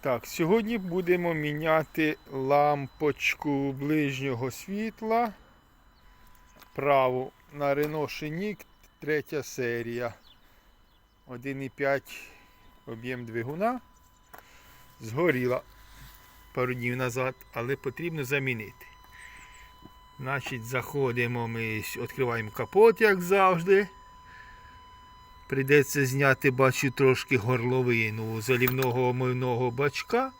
Так, сьогодні будемо міняти лампочку ближнього світла. Праву на Renault Scenic, третя серія. 1,5 об'єм двигуна. Згоріла пару днів назад, але потрібно замінити. Значить, заходимо, ми відкриваємо капот, як завжди. Прийдеться зняти, бачу, трошки горловину залівного омивного бачка,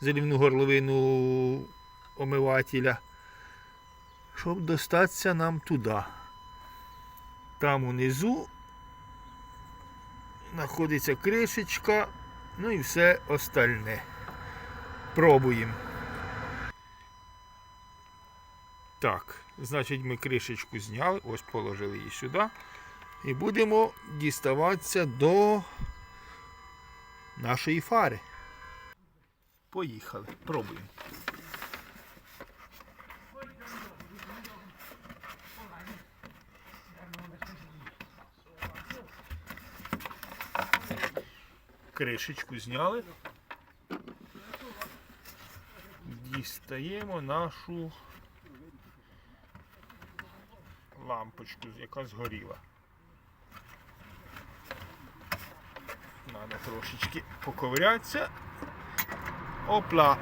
залівну горловину омивателя, щоб достатися нам туди. Там унизу знаходиться кришечка, ну і все остальне. Пробуємо. Так, значить ми кришечку зняли, ось положили її сюди. І будемо діставатися до нашої фари. Поїхали, пробуємо. Кришечку зняли. Дістаємо нашу лампочку, яка згоріла. Надо трошечки поковирятися. Опла.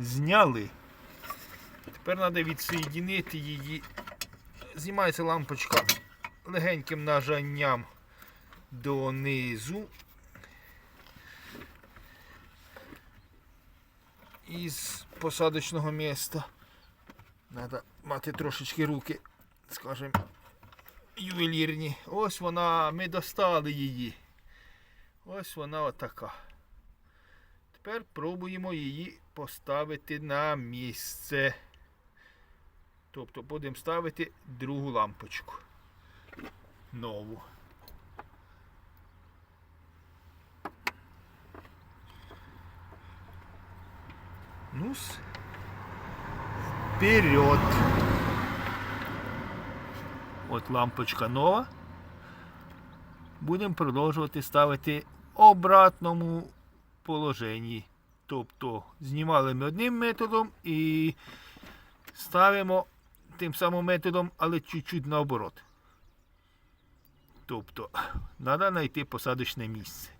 Зняли. Тепер треба відсоєдинити її. Знімається лампочка легеньким нажанням донизу. Із посадочного міста. Треба мати трошечки руки, скажімо, ювелірні. Ось вона, ми достали її. Ось вона отака. Тепер пробуємо її поставити на місце. Тобто будемо ставити другу лампочку. Нову. Ну-с. Вперед. От лампочка нова. Будемо продовжувати ставити в обратному положенні. Тобто знімали ми одним методом і ставимо тим самим методом, але чуть-чуть наоборот. Тобто, треба знайти посадочне місце.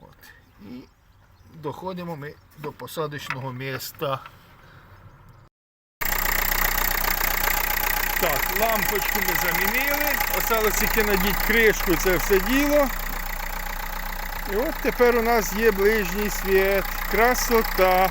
От. І доходимо ми до посадочного міста. Так, лампочку ми замінили. Осталось тільки надіть кришку, це все діло. І от тепер у нас є ближній світ. Красота.